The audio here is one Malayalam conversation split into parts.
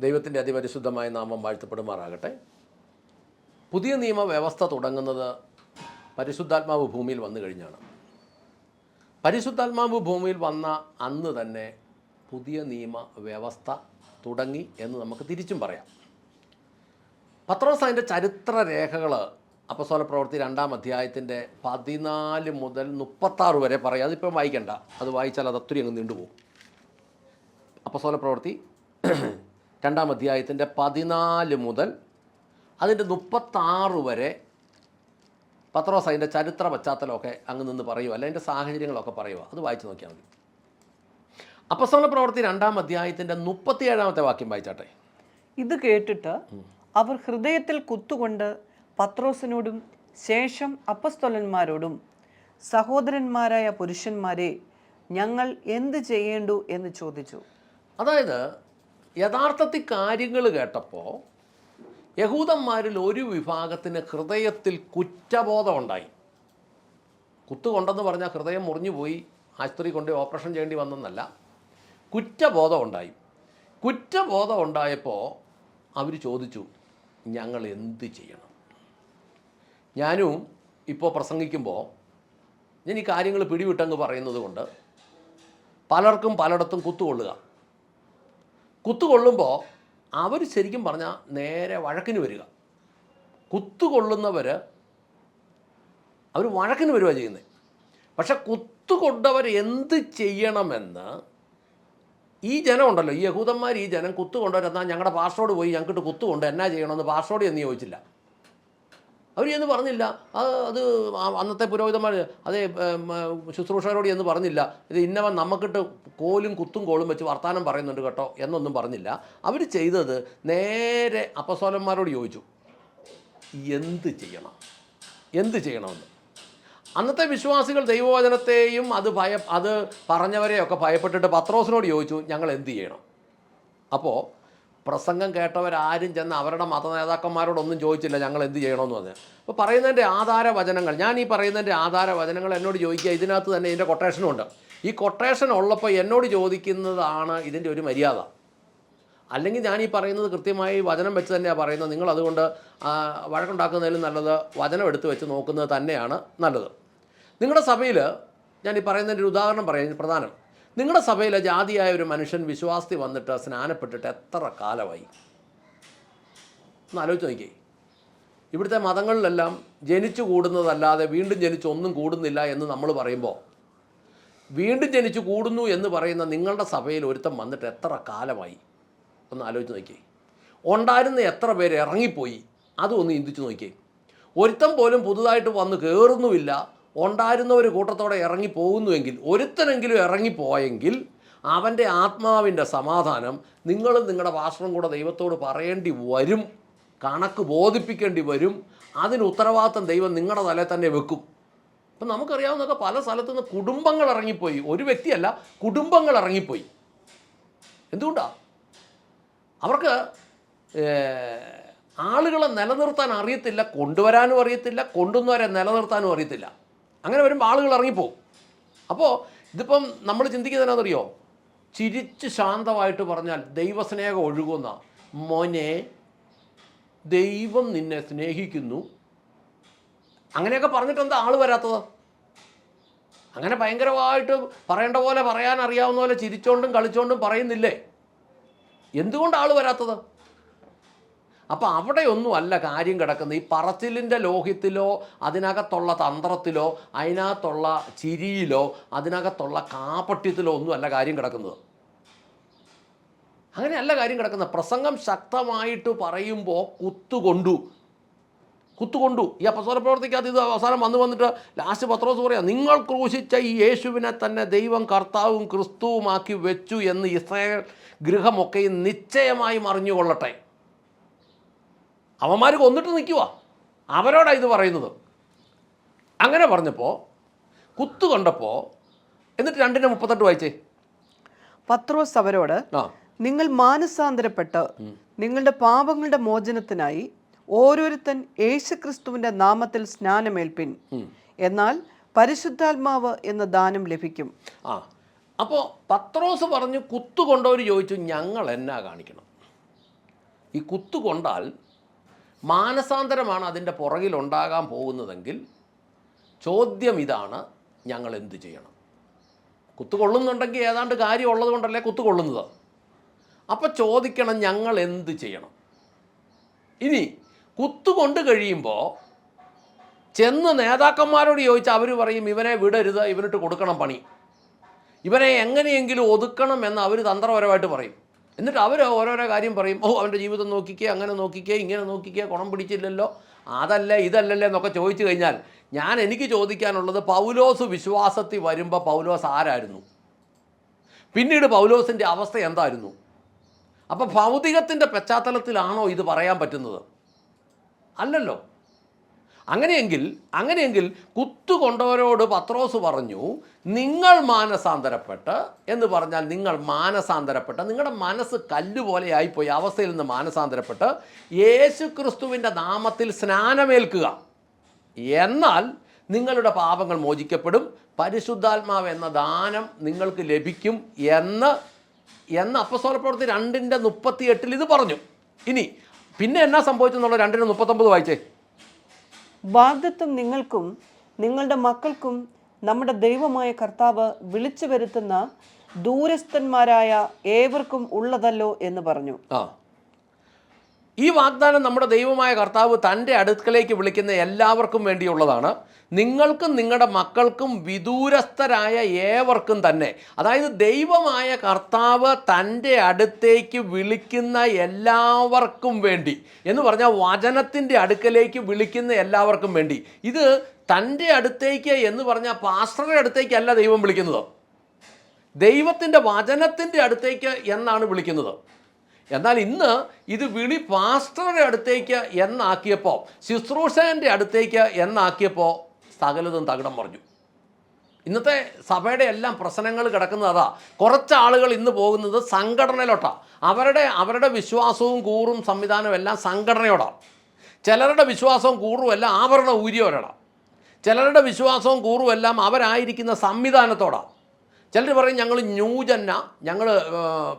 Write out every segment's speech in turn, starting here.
ദൈവത്തിന്റെ അതിപരിശുദ്ധമായ നാമം വാഴ്ത്തപ്പെടുമാറാകട്ടെ. പുതിയ നിയമവ്യവസ്ഥ തുടങ്ങുന്നത് പരിശുദ്ധാത്മാവ് ഭൂമിയിൽ വന്നു കഴിഞ്ഞാണ്. പരിശുദ്ധാത്മാവ് ഭൂമിയിൽ വന്ന അന്ന് തന്നെ പുതിയ നിയമ വ്യവസ്ഥ തുടങ്ങി എന്ന് നമുക്ക് തിരിച്ചും പറയാം. പത്രോസ് അതിന്റെ ചരിത്ര രേഖകൾ അപ്പസ്വല പ്രവൃത്തി രണ്ടാം അധ്യായത്തിന്റെ പതിനാല് മുതൽ മുപ്പത്താറ് വരെ പറയാം. അതിപ്പം വായിക്കണ്ട. അത് വായിച്ചാൽ അത് ഒത്തിരി അങ്ങ് നീണ്ടുപോകും. അപ്പസ്വല പ്രവൃത്തി രണ്ടാം അധ്യായത്തിന്റെ പതിനാല് മുതൽ അതിന്റെ മുപ്പത്താറ് വരെ പത്രോസ് അതിന്റെ ചരിത്ര പശ്ചാത്തലമൊക്കെ അങ്ങ് നിന്ന് പറയുക അല്ല അതിന്റെ സാഹചര്യങ്ങളൊക്കെ പറയുക അത് വായിച്ചു നോക്കിയാൽ മതി. അപ്പസ്വല പ്രവർത്തി രണ്ടാം അധ്യായത്തിന്റെ മുപ്പത്തിയേഴാമത്തെ വാക്യം വായിച്ചാട്ടെ. ഇത് കേട്ടിട്ട് അവർ ഹൃദയത്തിൽ കുത്തുകൊണ്ട് പത്രോസിനോടും ശേഷം അപ്പസ്തോലന്മാരോടും സഹോദരന്മാരായ പുരുഷന്മാരെ ഞങ്ങൾ എന്ത് ചെയ്യേണ്ടു എന്ന് ചോദിച്ചു. അതായത് യഥാർത്ഥത്തിൽ കാര്യങ്ങൾ കേട്ടപ്പോൾ യഹൂദന്മാരിൽ ഒരു വിഭാഗത്തിന് ഹൃദയത്തിൽ കുറ്റബോധമുണ്ടായി. കുത്തുകൊണ്ടെന്ന് പറഞ്ഞാൽ ഹൃദയം മുറിഞ്ഞു പോയി ആശുപത്രി കൊണ്ട് ഓപ്പറേഷൻ ചെയ്യേണ്ടി വന്നെന്നല്ല. കുറ്റബോധമുണ്ടായി. കുറ്റബോധം ഉണ്ടായപ്പോൾ അവർ ചോദിച്ചു ഞങ്ങൾ എന്ത് ചെയ്യണം? ഞാനും ഇപ്പോൾ പ്രസംഗിക്കുമ്പോൾ ഞാൻ ഈ കാര്യങ്ങൾ പിടിവിട്ടങ്ങ് പറയുന്നത് കൊണ്ട് പലർക്കും പലയിടത്തും കുത്തുകൊള്ളുക കുത്തുകൊള്ളുമ്പോൾ അവർ ശരിക്കും പറഞ്ഞാൽ നേരെ വഴക്കിന് വരിക. കുത്തുകൊള്ളുന്നവർ അവർ വഴക്കിന് വരിക ചെയ്യുന്നത് പക്ഷെ കുത്തുകൊണ്ടവർ എന്ത് ചെയ്യണമെന്ന് ഈ ജനം ഉണ്ടല്ലോ. ഈ യഹൂദന്മാർ ഈ ജനം കുത്തുകൊണ്ടവരെന്നാൽ ഞങ്ങളുടെ പാസ്വേഡ് പോയി ഞങ്ങൾക്കിട്ട് കുത്തുകൊണ്ട് എന്നാ ചെയ്യണമെന്ന് പാസ്വേഡ് എന്ന് ചോദിച്ചില്ല. അവർ എന്ന് പറഞ്ഞില്ല അത് അന്നത്തെ പുരോഹിതന്മാർ അതേ ശുശ്രൂഷകരോട് എന്ന് പറഞ്ഞില്ല. ഇത് ഇന്നവൻ നമുക്കിട്ട് കോലും കുത്തും കോളും വെച്ച് വർത്തമാനം പറയുന്നുണ്ട് കേട്ടോ എന്നൊന്നും പറഞ്ഞില്ല. അവർ ചെയ്തത് നേരെ അപ്പസോലന്മാരോട് ചോദിച്ചു എന്ത് ചെയ്യണം? എന്ത് ചെയ്യണമെന്ന്? അന്നത്തെ വിശ്വാസികൾ ദൈവവചനത്തെയും അത് ഭയ അത് പറഞ്ഞവരെയൊക്കെ ഭയപ്പെട്ടിട്ട് പത്രോസിനോട് ചോദിച്ചു ഞങ്ങൾ എന്ത് ചെയ്യണം? അപ്പോൾ പ്രസംഗം കേട്ടവരാരും ചെന്ന് അവരുടെ മത നേതാക്കന്മാരോടൊന്നും ചോദിച്ചില്ല ഞങ്ങൾ എന്ത് ചെയ്യണമെന്ന് പറഞ്ഞു. അപ്പോൾ പറയുന്നതിന്റെ ആധാര വചനങ്ങൾ ഞാൻ ഈ പറയുന്നതിന്റെ ആധാര വചനങ്ങൾ എന്നോട് ചോദിക്കുക ഇതിനകത്ത് തന്നെ ഇതിന്റെ കൊട്ടേഷനും ഉണ്ട്. ഈ കൊട്ടേഷൻ ഉള്ളപ്പോൾ എന്നോട് ചോദിക്കുന്നതാണ് ഇതിന്റെ ഒരു മര്യാദ. അല്ലെങ്കിൽ ഞാൻ ഈ പറയുന്നത് കൃത്യമായി വചനം വെച്ച് തന്നെയാണ് പറയുന്നത്. നിങ്ങൾ അതുകൊണ്ട് വഴക്കുണ്ടാക്കുന്നതിലും നല്ലത് വചനം എടുത്ത് വെച്ച് നോക്കുന്നത് തന്നെയാണ് നല്ലത്. നിങ്ങളുടെ സഭയിൽ ഞാൻ ഈ പറയുന്നതിന്റെ ഒരു ഉദാഹരണം പറയാം പ്രധാനം. നിങ്ങളുടെ സഭയിലെ ജാതിയായ ഒരു മനുഷ്യൻ വിശ്വാസി വന്നിട്ട് സ്നാനപ്പെട്ടിട്ട് എത്ര കാലമായി? ഒന്ന് ആലോചിച്ച് നോക്കിയേ. ഇവിടുത്തെ മതങ്ങളിലെല്ലാം ജനിച്ചു കൂടുന്നതല്ലാതെ വീണ്ടും ജനിച്ച് ഒന്നും കൂടുന്നില്ല എന്ന് നമ്മൾ പറയുമ്പോൾ വീണ്ടും ജനിച്ചു കൂടുന്നു എന്ന് പറയുന്ന നിങ്ങളുടെ സഭയിൽ ഒരുത്തം വന്നിട്ട് എത്ര കാലമായി? ഒന്ന് ആലോചിച്ച് നോക്കിയേ. ഉണ്ടായിരുന്ന എത്ര പേര് ഇറങ്ങിപ്പോയി? അതൊന്ന് ചിന്തിച്ച് നോക്കിയേ. ഒരുത്തം പോലും പുതുതായിട്ട് വന്ന് കയറുന്നുമില്ല ഉണ്ടായിരുന്നവർ കൂട്ടത്തോടെ ഇറങ്ങി പോകുന്നുവെങ്കിൽ ഒരുത്തനെങ്കിലും ഇറങ്ങിപ്പോയെങ്കിൽ അവന്റെ ആത്മാവിന്റെ സമാധാനം നിങ്ങളും നിങ്ങളുടെ പാസ്റ്ററും കൂടെ ദൈവത്തോട് പറയേണ്ടി വരും കണക്ക് ബോധിപ്പിക്കേണ്ടി വരും. അതിന് ഉത്തരവാദിത്തം ദൈവം നിങ്ങളുടെ തലയിൽ തന്നെ വെക്കും. അപ്പം നമുക്കറിയാവുന്നതൊക്കെ പല സ്ഥലത്തു നിന്ന് കുടുംബങ്ങൾ ഇറങ്ങിപ്പോയി. ഒരു വ്യക്തിയല്ല കുടുംബങ്ങൾ ഇറങ്ങിപ്പോയി. എന്തുകൊണ്ടാണ് അവർക്ക് ആളുകളെ നിലനിർത്താൻ അറിയത്തില്ല കൊണ്ടുവരാനും അറിയത്തില്ല കൊണ്ടുവന്നവരെ നിലനിർത്താനും അറിയത്തില്ല. അങ്ങനെ വരുമ്പോൾ ആളുകൾ ഇറങ്ങിപ്പോവും. അപ്പോൾ ഇതിപ്പം നമ്മൾ ചിന്തിക്കുന്നതിനറിയോ ചിരിച്ച് ശാന്തമായിട്ട് പറഞ്ഞാൽ ദൈവസ്നേഹം ഒഴുകുന്ന മോനെ ദൈവം നിന്നെ സ്നേഹിക്കുന്നു. അങ്ങനെയൊക്കെ പറഞ്ഞിട്ട് എന്താ ആൾ വരാത്തത്? അങ്ങനെ ഭയങ്കരമായിട്ട് പറയേണ്ട പോലെ പറയാൻ അറിയാവുന്ന പോലെ ചിരിച്ചോണ്ടും കളിച്ചോണ്ടും പറയുന്നില്ലേ? എന്തുകൊണ്ട് ആൾ വരാത്തത്? അപ്പം അവിടെയൊന്നും അല്ല കാര്യം കിടക്കുന്നത്. ഈ പറച്ചിലിന്റെ ലോഹ്യത്തിലോ അതിനകത്തുള്ള തന്ത്രത്തിലോ അതിനകത്തുള്ള ചിരിയിലോ അതിനകത്തുള്ള കാപട്യത്തിലോ ഒന്നും അല്ല കാര്യം കിടക്കുന്നത്. അങ്ങനെയല്ല കാര്യം കിടക്കുന്നത്. പ്രസംഗം ശക്തമായിട്ട് പറയുമ്പോൾ കുത്തുകൊണ്ടു. കുത്തുകൊണ്ടു. ഈ അപ്പസ്വര പ്രവർത്തിക്കാത്ത ഇത് അവസാനം വന്നു വന്നിട്ട് ലാസ്റ്റ് പത്രോസ് പറയാം നിങ്ങൾ ക്രൂശിച്ച ഈ യേശുവിനെ തന്നെ ദൈവം കർത്താവും ക്രിസ്തുവുമാക്കി വെച്ചു എന്ന് ഇസ്രായേൽ ഗൃഹമൊക്കെയും നിശ്ചയമായും അറിഞ്ഞുകൊള്ളട്ടെ. അവന്മാർ കൊന്നിട്ട് നിൽക്കുക അവരോടാണ് ഇത് പറയുന്നത്. അങ്ങനെ പറഞ്ഞപ്പോൾ കുത്തു കണ്ടപ്പോൾ എന്നിട്ട് രണ്ടിന്റെ മുപ്പത്തെട്ട് വായിച്ചേ. പത്രോസ് അവരോട് നിങ്ങൾ മാനസാന്തരപ്പെട്ട് നിങ്ങളുടെ പാപങ്ങളുടെ മോചനത്തിനായി ഓരോരുത്തൻ യേശുക്രിസ്തുവിന്റെ നാമത്തിൽ സ്നാനമേൽപ്പിൻ. എന്നാൽ പരിശുദ്ധാത്മാവ് എന്ന ദാനം ലഭിക്കും. ആ. അപ്പോൾ പത്രോസ് പറഞ്ഞു കുത്തുകൊണ്ടവർ ചോദിച്ചു ഞങ്ങൾ എന്നാ കാണിക്കണം? ഈ കുത്തു കൊണ്ടാൽ മാനസാന്തരമാണ് അതിന്റെ പുറകിൽ ഉണ്ടാകാൻ പോകുന്നതെങ്കിൽ ചോദ്യം ഇതാണ് ഞങ്ങൾ എന്ത് ചെയ്യണം? കുത്തു കൊള്ളുന്നുണ്ടെങ്കിൽ ഏതാണ്ട് കാര്യമുള്ളത് കൊണ്ടല്ലേ കുത്തു കൊള്ളുന്നത് അപ്പോൾ ചോദിക്കണം ഞങ്ങൾ എന്ത് ചെയ്യണം? ഇനി കുത്തു കൊണ്ട് കഴിയുമ്പോൾ ചെന്ന് നേതാക്കന്മാരോട് ചോദിച്ചാൽ അവർ പറയും ഇവനെ വിടരുത് ഇവനിട്ട് കൊടുക്കണം പണി. ഇവനെ എങ്ങനെയെങ്കിലും ഒതുക്കണം എന്ന് അവർ തന്ത്രപരമായിട്ട് പറയും. എന്നിട്ട് അവർ ഓരോരോ കാര്യം പറയും ഓ അവന്റെ ജീവിതം നോക്കിക്കേ അങ്ങനെ നോക്കിക്കേ ഇങ്ങനെ നോക്കിക്കേ കുണം പിടിച്ചില്ലല്ലോ. അതല്ല ഇതല്ലല്ലേ എന്നൊക്കെ ചോദിച്ചു കഴിഞ്ഞാൽ ഞാൻ എനിക്ക് ചോദിക്കാനുള്ളത് പൗലോസ് വിശ്വാസത്തിൽ വരുമ്പോൾ പൗലോസ് ആരായിരുന്നു? പിന്നീട് പൗലോസിന്റെ അവസ്ഥ എന്തായിരുന്നു? അപ്പോൾ ഭൗതികത്തിന്റെ പശ്ചാത്തലത്തിലാണോ ഇത് പറയാൻ പറ്റുന്നത്? അല്ലല്ലോ. അങ്ങനെയെങ്കിൽ അങ്ങനെയെങ്കിൽ കുത്തുകൊണ്ടവരോട് പത്രോസ് പറഞ്ഞു നിങ്ങൾ മാനസാന്തരപ്പെട്ട് എന്ന് പറഞ്ഞാൽ നിങ്ങൾ മാനസാന്തരപ്പെട്ട് നിങ്ങളുടെ മനസ്സ് കല്ലുപോലെ ആയിപ്പോയി അവസ്ഥയിൽ നിന്ന് മാനസാന്തരപ്പെട്ട് യേശു ക്രിസ്തുവിന്റെ നാമത്തിൽ സ്നാനമേൽക്കുക. എന്നാൽ നിങ്ങളുടെ പാപങ്ങൾ മോചിക്കപ്പെടും പരിശുദ്ധാത്മാവ് എന്ന ദാനം നിങ്ങൾക്ക് ലഭിക്കും എന്ന് എന്ന് അപ്പസ്തോല പ്രവൃത്തി രണ്ടിന്റെ മുപ്പത്തി എട്ടിൽ ഇത് പറഞ്ഞു. ഇനി പിന്നെ എന്നാ സംഭവിച്ചെന്നുള്ള രണ്ടിന് മുപ്പത്തൊമ്പത് വായിച്ചേ. വാഗ്ദത്വം നിങ്ങൾക്കും നിങ്ങളുടെ മക്കൾക്കും നമ്മുടെ ദൈവമായ കർത്താവ് വിളിച്ചു വരുത്തുന്ന ദൂരസ്ഥന്മാരായ ഏവർക്കും ഉള്ളതല്ലോ എന്ന് പറഞ്ഞു. ഈ വാഗ്ദാനം നമ്മുടെ ദൈവമായ കർത്താവ് തന്റെ അടുക്കലേക്ക് വിളിക്കുന്ന എല്ലാവർക്കും വേണ്ടിയുള്ളതാണ്. നിങ്ങൾക്കും നിങ്ങളുടെ മക്കൾക്കും വിദൂരസ്ഥരായ ഏവർക്കും തന്നെ. അതായത് ദൈവമായ കർത്താവ് തന്റെ അടുത്തേക്ക് വിളിക്കുന്ന എല്ലാവർക്കും വേണ്ടി. എന്ന് പറഞ്ഞാൽ വചനത്തിന്റെ അടുക്കലേക്ക് വിളിക്കുന്ന എല്ലാവർക്കും വേണ്ടി. ഇത് തന്റെ അടുത്തേക്ക് എന്ന് പറഞ്ഞാൽ പാസ്റ്ററുടെ അടുത്തേക്കല്ല ദൈവം വിളിക്കുന്നത്. ദൈവത്തിന്റെ വചനത്തിന്റെ അടുത്തേക്ക് എന്നാണ് വിളിക്കുന്നത്. എന്നാൽ ഇന്ന് ഇത് വിളി പാസ്റ്ററുടെ അടുത്തേക്ക് എന്നാക്കിയപ്പോൾ ശുശ്രൂഷകന്റെ അടുത്തേക്ക് എന്നാക്കിയപ്പോൾ സകലതും തകിടം പറഞ്ഞു ഇന്നത്തെ സഭയുടെ എല്ലാം പ്രശ്നങ്ങൾ കിടക്കുന്നത് അതാ. കുറച്ച് ആളുകൾ ഇന്ന് പോകുന്നത് സംഘടനയിലോട്ടാണ് അവരുടെ അവരുടെ വിശ്വാസവും കൂറും സംവിധാനവും എല്ലാം സംഘടനയോടാണ് ചിലരുടെ വിശ്വാസവും കൂറും എല്ലാം ആഭരണ ഊരിയവരോടാണ് ചിലരുടെ വിശ്വാസവും കൂറും എല്ലാം അവരായിരിക്കുന്ന സംവിധാനത്തോടാണ് ചിലർ പറയും ഞങ്ങൾ ന്യൂജന്ന ഞങ്ങൾ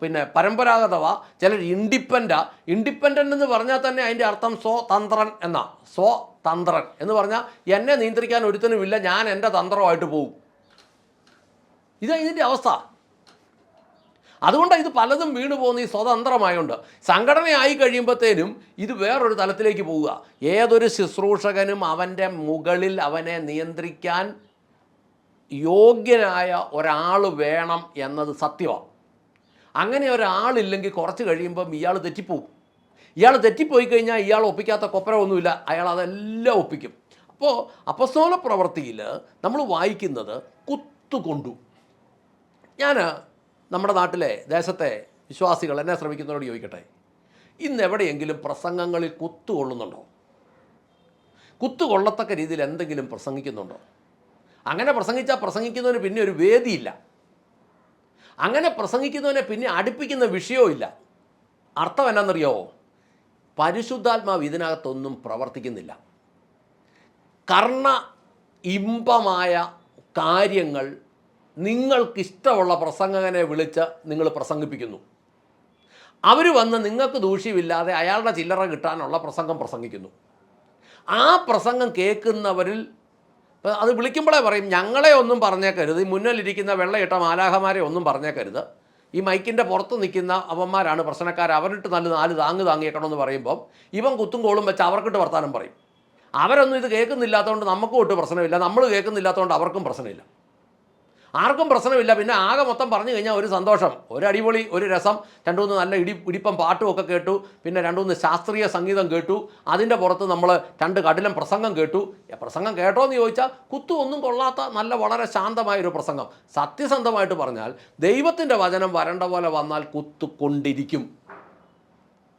പിന്നെ പരമ്പരാഗതവ ചിലർ ഇൻഡിപ്പെന്റ ഇൻഡിപെൻഡന്റ് എന്ന് പറഞ്ഞാൽ തന്നെ അതിന്റെ അർത്ഥം സ്വതന്ത്രൻ എന്നാ. സ്വതന്ത്രൻ എന്ന് പറഞ്ഞാൽ എന്നെ നിയന്ത്രിക്കാൻ ഒരുത്തനുമില്ല ഞാൻ എന്റെ തന്ത്രമായിട്ട് പോകും ഇതാ ഇതിന്റെ അവസ്ഥ. അതുകൊണ്ടാണ് ഇത് പലതും വീണു പോകുന്ന ഈ സ്വതന്ത്രമായുണ്ട്. സംഘടനയായി കഴിയുമ്പോഴത്തേനും ഇത് വേറൊരു തലത്തിലേക്ക് പോവുക. ഏതൊരു ശുശ്രൂഷകനും അവന്റെ മുകളിൽ അവനെ നിയന്ത്രിക്കാൻ യോഗ്യനായ ഒരാൾ വേണം എന്നത് സത്യമാണ് അങ്ങനെ ഒരാളില്ലെങ്കിൽ കുറച്ച് കഴിയുമ്പം ഇയാൾ തെറ്റിപ്പോവും. ഇയാൾ തെറ്റിപ്പോയി കഴിഞ്ഞാൽ ഇയാൾ ഒപ്പിക്കാത്ത കൊപ്പരമൊന്നുമില്ല അയാൾ അതെല്ലാം ഒപ്പിക്കും. അപ്പോൾ അപ്പസ്തോല പ്രവൃത്തിയിൽ നമ്മൾ വായിക്കുന്നത് കുത്തുകൊണ്ടു. ഞാൻ നമ്മുടെ നാട്ടിലെ ദേശത്തെ വിശ്വാസികൾ എന്നെ ശ്രമിക്കുന്നവരോട് ചോദിക്കട്ടെ? ഇന്ന് എവിടെയെങ്കിലും പ്രസംഗങ്ങളിൽ കുത്തുകൊള്ളുന്നുണ്ടോ കുത്തുകൊള്ളത്തക്ക രീതിയിൽ എന്തെങ്കിലും പ്രസംഗിക്കുന്നുണ്ടോ? അങ്ങനെ പ്രസംഗിച്ചാൽ പ്രസംഗിക്കുന്നതിന് പിന്നെ ഒരു വേദിയില്ല. അങ്ങനെ പ്രസംഗിക്കുന്നവനെ പിന്നെ അടുപ്പിക്കുന്ന വിഷയവും ഇല്ല. അർത്ഥം എന്നാണെന്നറിയോ പരിശുദ്ധാത്മാവ് ഇതിനകത്തൊന്നും പ്രവർത്തിക്കുന്നില്ല. കർണ ഇമ്പമായ കാര്യങ്ങൾ നിങ്ങൾക്കിഷ്ടമുള്ള പ്രസംഗകനെ വിളിച്ച് നിങ്ങൾ പ്രസംഗിപ്പിക്കുന്നു. അവർ വന്ന് നിങ്ങൾക്ക് ദൂഷ്യമില്ലാതെ അയാളുടെ ചില്ലറ കിട്ടാനുള്ള പ്രസംഗം പ്രസംഗിക്കുന്നു. ആ പ്രസംഗം കേൾക്കുന്നവരിൽ ഇപ്പം അത് വിളിക്കുമ്പോഴേ പറയും ഞങ്ങളെ ഒന്നും പറഞ്ഞേക്കരുത്. ഈ മുന്നിലിരിക്കുന്ന വെള്ളയിട്ട മാലാഹമാരെ ഒന്നും പറഞ്ഞേക്കരുത്. ഈ മൈക്കിന്റെ പുറത്ത് നിൽക്കുന്ന അവന്മാരാണ് പ്രശ്നക്കാർ അവരിട്ട് നല്ല നാല് താങ്ങ് താങ്ങിയേക്കണമെന്ന് പറയുമ്പം ഇവൻ കുത്തും കോളും വെച്ച് അവർക്കിട്ട് വർത്താനം പറയും. അവരൊന്നും ഇത് കേൾക്കുന്നില്ലാത്തതുകൊണ്ട് നമുക്കും ഒട്ട് പ്രശ്നമില്ല. നമ്മൾ കേൾക്കുന്നില്ലാത്തതുകൊണ്ട് അവർക്കും പ്രശ്നമില്ല. ആർക്കും പ്രശ്നമില്ല. പിന്നെ ആകെ മൊത്തം പറഞ്ഞു കഴിഞ്ഞാൽ ഒരു സന്തോഷം. ഒരു അടിപൊളി ഒരു രസം. രണ്ടു മൂന്ന് നല്ല ഇടി ഇടിപ്പം പാട്ടും ഒക്കെ കേട്ടു. പിന്നെ രണ്ടു മൂന്ന് ശാസ്ത്രീയ സംഗീതം കേട്ടു. അതിന്റെ പുറത്ത് നമ്മൾ രണ്ട് കടിലം പ്രസംഗം കേട്ടു. പ്രസംഗം കേട്ടോ എന്ന് ചോദിച്ചാൽ കുത്തു ഒന്നും കൊള്ളാത്ത നല്ല വളരെ ശാന്തമായ ഒരു പ്രസംഗം. സത്യസന്ധമായിട്ട് പറഞ്ഞാൽ ദൈവത്തിന്റെ വചനം വരണ്ട പോലെ വന്നാൽ കുത്തുകൊണ്ടിരിക്കും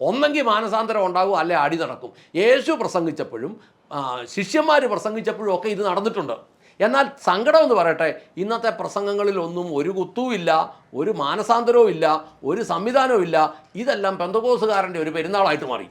ഒന്നെങ്കിൽ മാനസാന്തരം ഉണ്ടാകും അല്ലെ അടി നടക്കും. യേശു പ്രസംഗിച്ചപ്പോഴും ശിഷ്യന്മാർ പ്രസംഗിച്ചപ്പോഴും ഒക്കെ ഇത് നടന്നിട്ടുണ്ട്. എന്നാൽ സങ്കടം എന്ന് പറയട്ടെ ഇന്നത്തെ പ്രസംഗങ്ങളിലൊന്നും ഒരു കുത്തുമില്ല ഒരു മാനസാന്തരവും ഇല്ല ഒരു സംവിധാനവും ഇല്ല. ഇതെല്ലാം പെന്തകോസുകാരന്റെ ഒരു പെരുന്നാളായിട്ട് മാറി.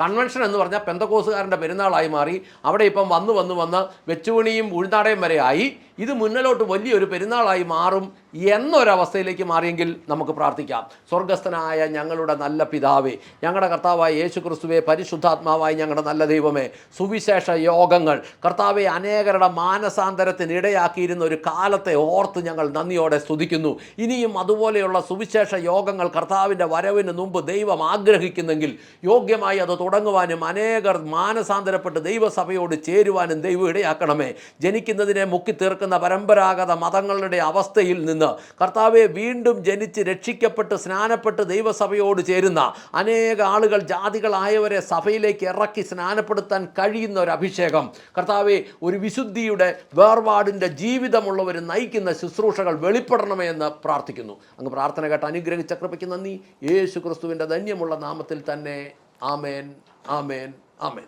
കൺവെൻഷൻ എന്ന് പറഞ്ഞാൽ പെന്തക്കോസുകാരന്റെ പെരുന്നാളായി മാറി. അവിടെ ഇപ്പം വന്ന് വന്ന് വന്ന് വെച്ചുപണിയും ഉഴുന്നാടയും വരെ ആയി. ഇത് മുന്നിലോട്ട് വലിയൊരു പെരുന്നാളായി മാറും എന്നൊരവസ്ഥയിലേക്ക് മാറിയെങ്കിൽ നമുക്ക് പ്രാർത്ഥിക്കാം. സ്വർഗസ്ഥനായ ഞങ്ങളുടെ നല്ല പിതാവേ ഞങ്ങളുടെ കർത്താവായ യേശു ക്രിസ്തുവെ പരിശുദ്ധാത്മാവായി ഞങ്ങളുടെ നല്ല ദൈവമേ സുവിശേഷ യോഗങ്ങൾ കർത്താവെ അനേകരുടെ മാനസാന്തരത്തിനിടയാക്കിയിരുന്ന ഒരു കാലത്തെ ഓർത്ത് ഞങ്ങൾ നന്ദിയോടെ സ്തുതിക്കുന്നു. ഇനിയും അതുപോലെയുള്ള സുവിശേഷ യോഗങ്ങൾ കർത്താവിന്റെ വരവിന് മുമ്പ് ദൈവം ആഗ്രഹിക്കുന്നെങ്കിൽ യോഗ്യമായി അത് തുടങ്ങുവാനും അനേകർ മാനസാന്തരപ്പെട്ട് ദൈവസഭയോട് ചേരുവാനും ദൈവം ഇടയാക്കണമേ. ജനിക്കുന്നതിനെ മുക്കി തീർക്കുന്ന പരമ്പരാഗത മതങ്ങളുടെ അവസ്ഥയിൽ നിന്ന് കർത്താവെ വീണ്ടും ജനിച്ച് രക്ഷിക്കപ്പെട്ട് സ്നാനപ്പെട്ട് ദൈവസഭയോട് ചേരുന്ന അനേക ആളുകൾ ജാതികളായവരെ സഭയിലേക്ക് ഇറക്കി സ്നാനപ്പെടുത്താൻ കഴിയുന്ന ഒരു അഭിഷേകം. കർത്താവെ ഒരു വിശുദ്ധിയുടെ വേർപാടിന്റെ ജീവിതമുള്ളവർ നയിക്കുന്ന ശുശ്രൂഷകൾ വെളിപ്പെടണമേ എന്ന് പ്രാർത്ഥിക്കുന്നു. അങ്ങ് പ്രാർത്ഥന കേട്ട് അനുഗ്രഹിച്ച കൃപയ്ക്ക് നന്ദി. യേശു ക്രിസ്തുവിന്റെ ധന്യമുള്ള നാമത്തിൽ തന്നെ ആമേൻ ആമേൻ ആമേൻ.